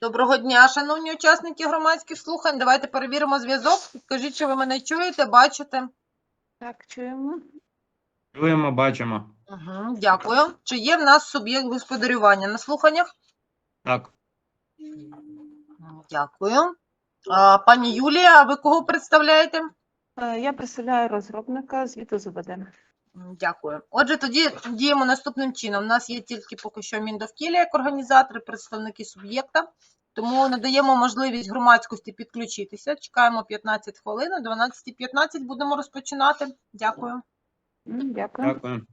Доброго дня, шановні учасники громадських слухань. Давайте перевіримо зв'язок. Скажіть, чи ви мене чуєте, бачите? Так, чуємо. Чуємо, бачимо. Угу, дякую. Чи є в нас суб'єкт господарювання на слуханнях? Так. Дякую. А, пані Юлія, а ви кого представляєте? Е, Я представляю розробника звіту з ОВД. Дякую. Отже, тоді діємо наступним чином. У нас є тільки поки що Міндовкілля як організатори, представники суб'єкта. Тому надаємо можливість громадськості підключитися. Чекаємо 15 хвилин. О 12.15 будемо розпочинати. Дякую. Дякую. Дякую.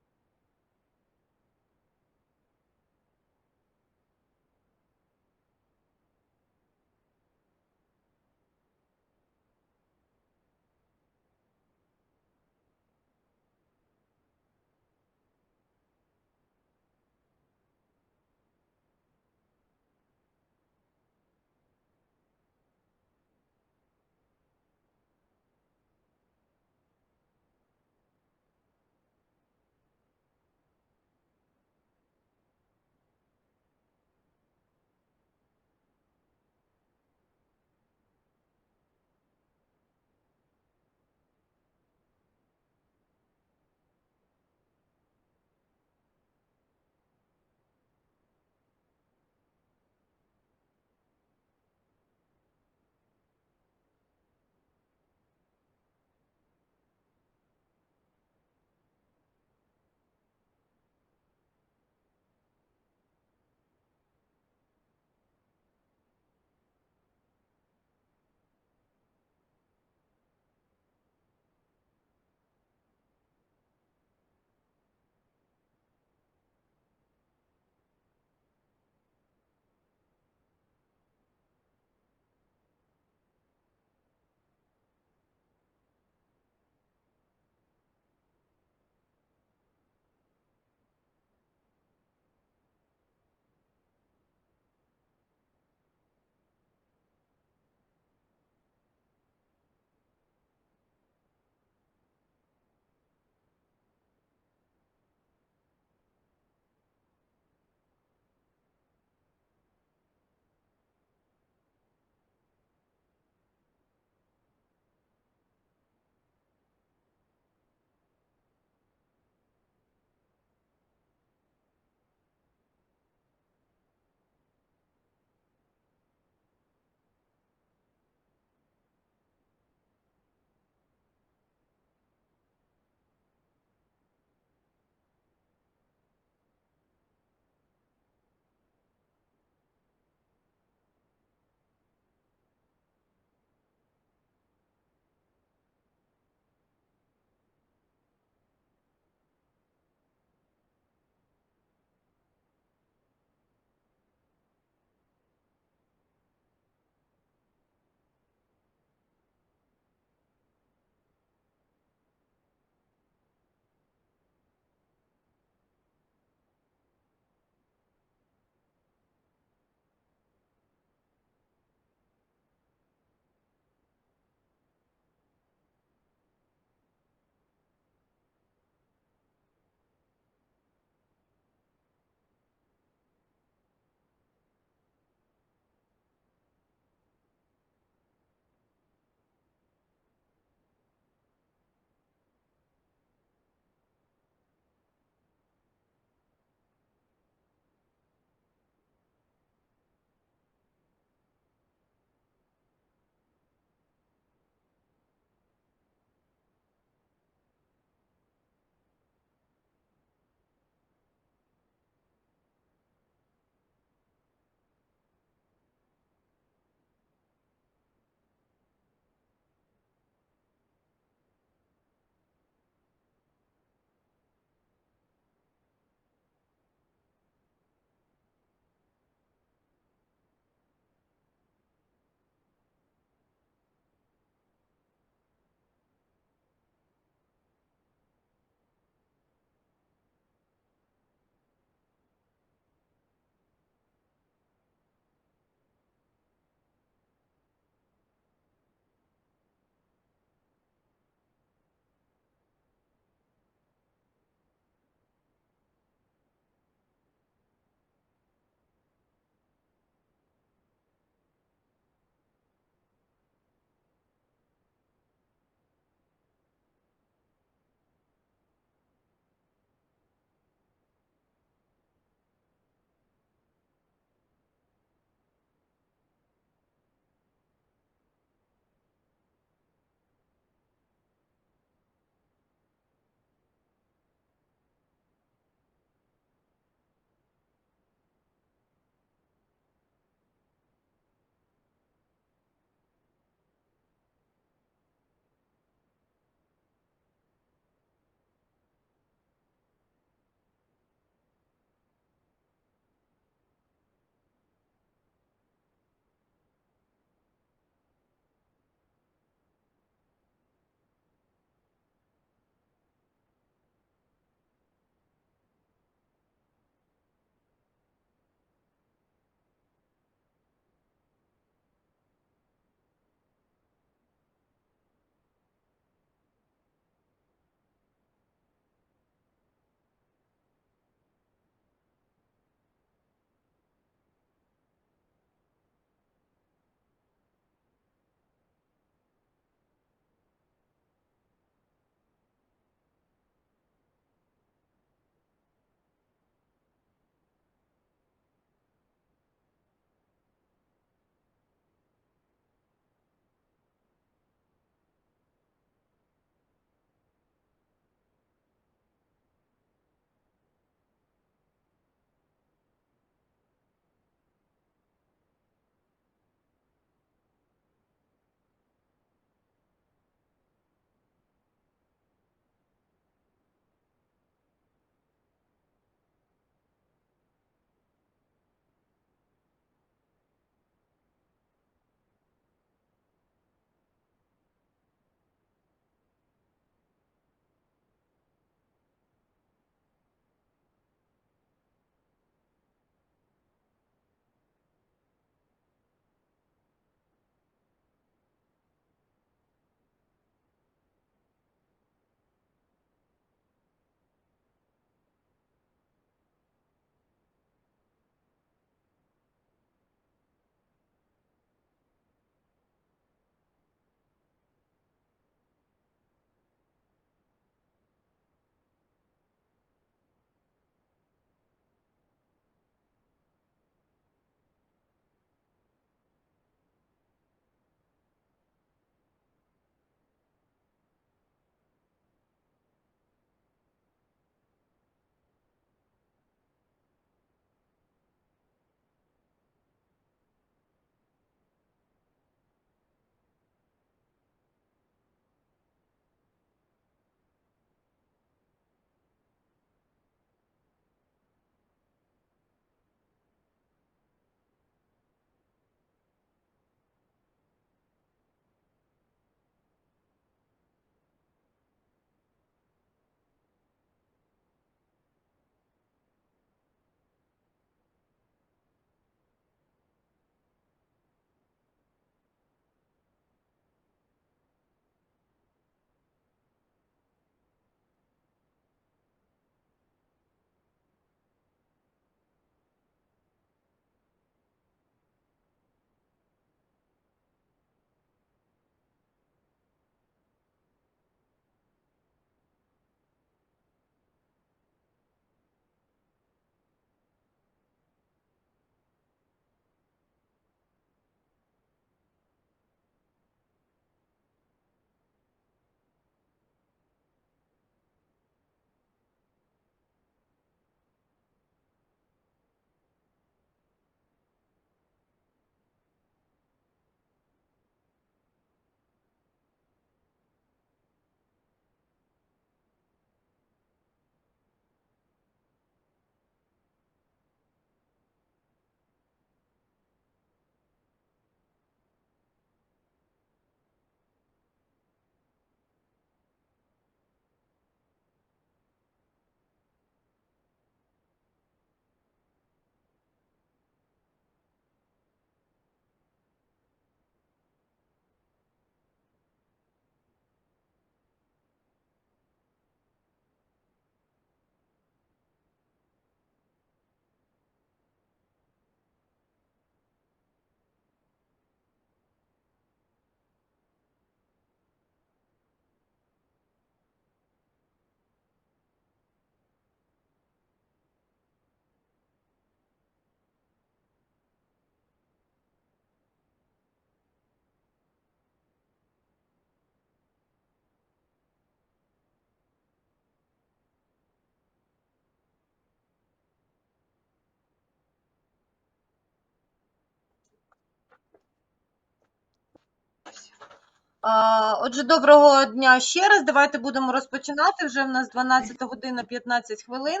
Отже, доброго дня ще раз. Давайте будемо розпочинати. Вже в нас 12 година 15 хвилин.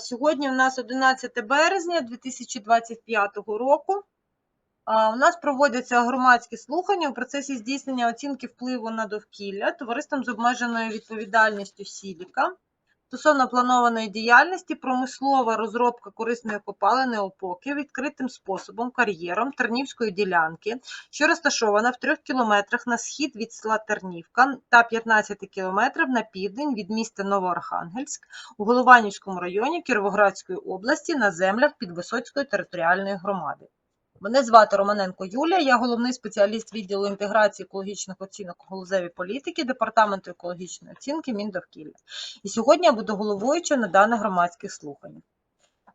Сьогодні у нас 11 березня 2025 року. У нас проводяться громадські слухання у процесі здійснення оцінки впливу на довкілля товариством з обмеженою відповідальністю Сіліка стосовно планованої діяльності промислова розробка корисної копалини опоки відкритим способом кар'єром Тернівської ділянки, що розташована в трьох кілометрах на схід від села Тернівка та 15 кілометрів на південь від міста Новоархангельськ у Голованівському районі Кіровоградської області на землях Підвисоцької територіальної громади. Мене звати Романенко Юлія, я головний спеціаліст відділу інтеграції екологічних оцінок у галузевій політики Департаменту екологічної оцінки Міндовкілля. І сьогодні я буду головуючою на даних громадських слуханнях.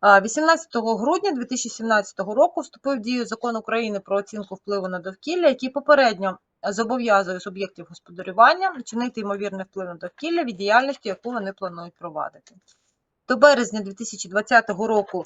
18 грудня 2017 року вступив в дію закон України про оцінку впливу на довкілля, який попередньо зобов'язує суб'єктів господарювання чинити ймовірний вплив на довкілля від діяльності, яку вони планують провадити. До березня 2020 року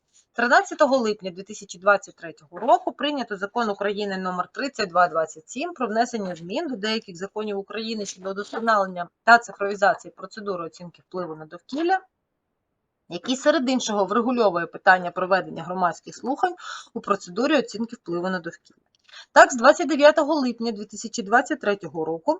13 липня 2023 року прийнято закон України номер 3227 про внесення змін до деяких законів України щодо удосконалення та цифровізації процедури оцінки впливу на довкілля, який серед іншого врегульовує питання проведення громадських слухань у процедурі оцінки впливу на довкілля. Так, з 29 липня 2023 року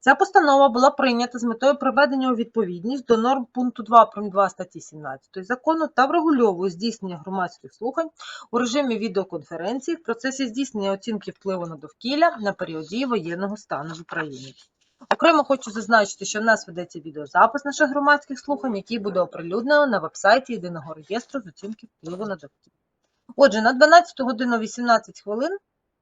Ця постанова була прийнята з метою приведення у відповідність до норм пункту 2 прим. 2 статті 17 закону та врегульовує здійснення громадських слухань у режимі відеоконференції в процесі здійснення оцінки впливу на довкілля на період дії воєнного стану в Україні. Окремо хочу зазначити, що в нас ведеться відеозапис наших громадських слухань, який буде оприлюднено на вебсайті єдиного реєстру з оцінки впливу на довкілля. Отже, на 12 годину 18 хвилин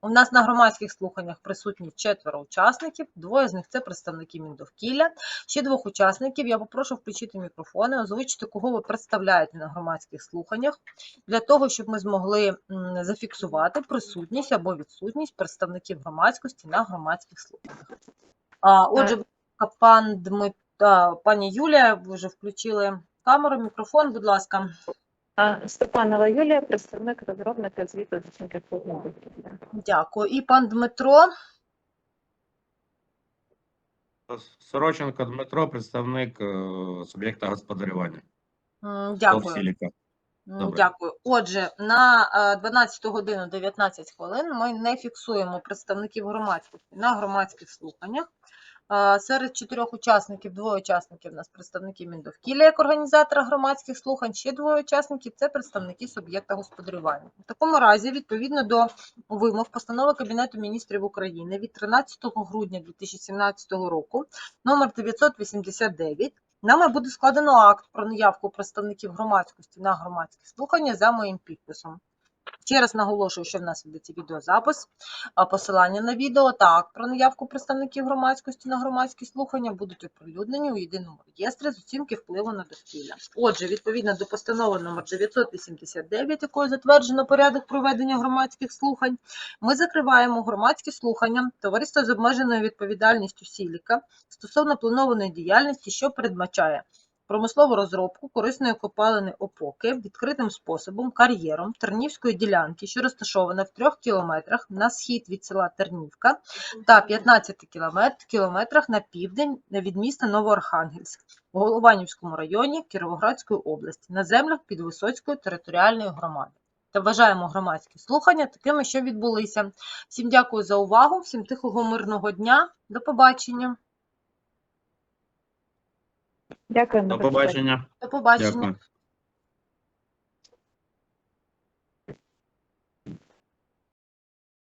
у нас на громадських слуханнях присутні четверо учасників, двоє з них це представники Міндовкілля. Ще двох учасників я попрошу включити мікрофони, озвучити, кого ви представляєте на громадських слуханнях, для того, щоб ми змогли зафіксувати присутність або відсутність представників громадськості на громадських слуханнях. А, Отже, будь пан Дмит... а, пані Юлія, ви вже включили камеру, мікрофон, будь ласка. Степанова Юлія, представник розробника звіту з оцінки впливу довкілля. Дякую. І пан Дмитро. Сороченко Дмитро, представник е, суб'єкта господарювання. Дякую. Добре. Дякую. Отже, на е, 12 годину 19 хвилин ми не фіксуємо представників громадськості на громадських слуханнях. Серед чотирьох учасників, двоє учасників у нас представники Міндовкілля як організатора громадських слухань, ще двоє учасників це представники суб'єкта господарювання. В такому разі, відповідно до вимог постанови Кабінету міністрів України від 13 грудня 2017 року, номер 989, Нами буде складено акт про наявку представників громадськості на громадські слухання за моїм підписом. Ще раз наголошую, що в нас ведеться відеозапис, посилання на відео та акт про наявку представників громадськості на громадські слухання будуть оприлюднені у єдиному реєстрі з оцінки впливу на довкілля. Отже, відповідно до постанови номер 989, якою затверджено порядок проведення громадських слухань, ми закриваємо громадські слухання товариства з обмеженою відповідальністю Сіліка стосовно планованої діяльності, що передбачає промислову розробку корисної копалини опоки відкритим способом кар'єром Тернівської ділянки, що розташована в 3 кілометрах на схід від села Тернівка та 15 кілометрах на південь від міста Новоархангельськ у Голованівському районі Кіровоградської області на землях Підвисоцької територіальної громади. Та вважаємо громадські слухання такими, що відбулися. Всім дякую за увагу, всім тихого мирного дня. До побачення. Дякуємо. До побачення. До побачення. Дякую.